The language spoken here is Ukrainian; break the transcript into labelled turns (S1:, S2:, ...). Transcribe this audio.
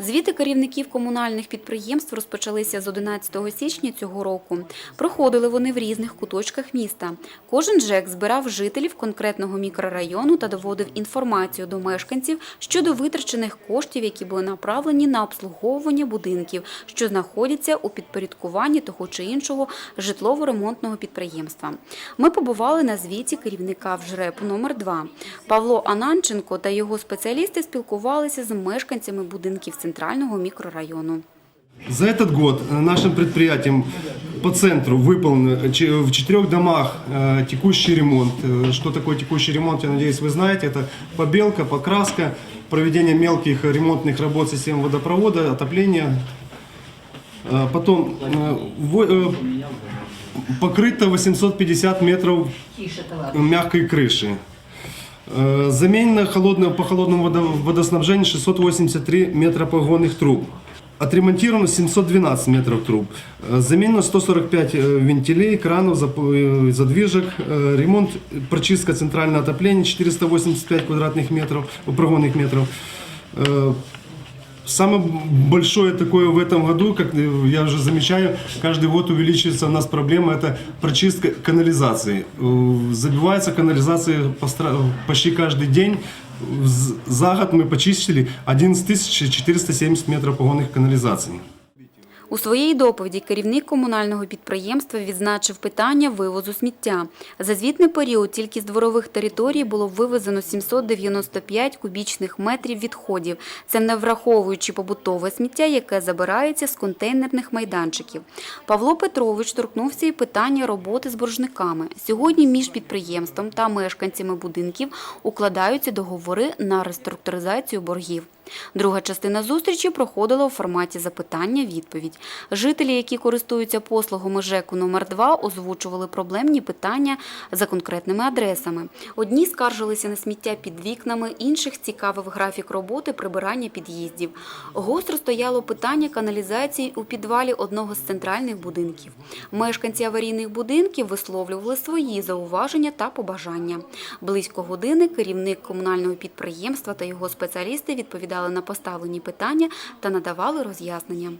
S1: Звіти керівників комунальних підприємств розпочалися з 11 січня цього року. Проходили вони в різних куточках міста. Кожен ЖЕК збирав жителів конкретного мікрорайону та доводив інформацію до мешканців щодо витрачених коштів, які були направлені на обслуговування будинків, що знаходяться у підпорядкуванні того чи іншого житлово-ремонтного підприємства. Ми побували на звіті керівника в ЖРЕП номер 2 Павло Ананченко та його спеціалісти спілкувалися з мешканцями будинків центрального мікрорайону.
S2: За этот год э, нашим предприятием по центру выполнен че- в четырех домах э, текущий ремонт. Э, Что такое текущий ремонт, я надеюсь, вы знаете. Это побелка, покраска, проведение мелких ремонтных работ систем водопровода, отопления. Э, Потом э, э, покрыто 850 метров мягкой крыши. Э, Заменено холодное, по холодному водо- водоснабжению 683 метра погонных труб. Отремонтировано 712 метров труб. Э, Заменено 145 э, вентилей, кранов, зап- э, задвижек. Э, Ремонт, прочистка центрального отопления 485 квадратных метров, э, прогонных метров. Э, Самое большое такое в этом году, как э, я уже замечаю, каждый год увеличивается у нас проблема, это прочистка канализации. Э, Забивается канализация постра- почти каждый день. З- За год мы почистили 11 470 метров погонных канализаций.
S1: У своїй доповіді керівник комунального підприємства відзначив питання вивозу сміття. За звітний період тільки з дворових територій було вивезено 795 кубічних метрів відходів. Це не враховуючи побутове сміття, яке забирається з контейнерних майданчиків. Павло Петрович торкнувся і питання роботи з боржниками. Сьогодні між підприємством та мешканцями будинків укладаються договори на реструктуризацію боргів. Друга частина зустрічі проходила у форматі запитання-відповідь. Жителі, які користуються послугами ЖЕКу номер 2 озвучували проблемні питання за конкретними адресами. Одні скаржилися на сміття під вікнами, інших цікавив графік роботи прибирання під'їздів. Гостро стояло питання каналізації у підвалі одного з центральних будинків. Мешканці аварійних будинків висловлювали свої зауваження та побажання. Близько години керівник комунального підприємства та його спеціалісти відповідали на поставлені питання та надавали роз'яснення.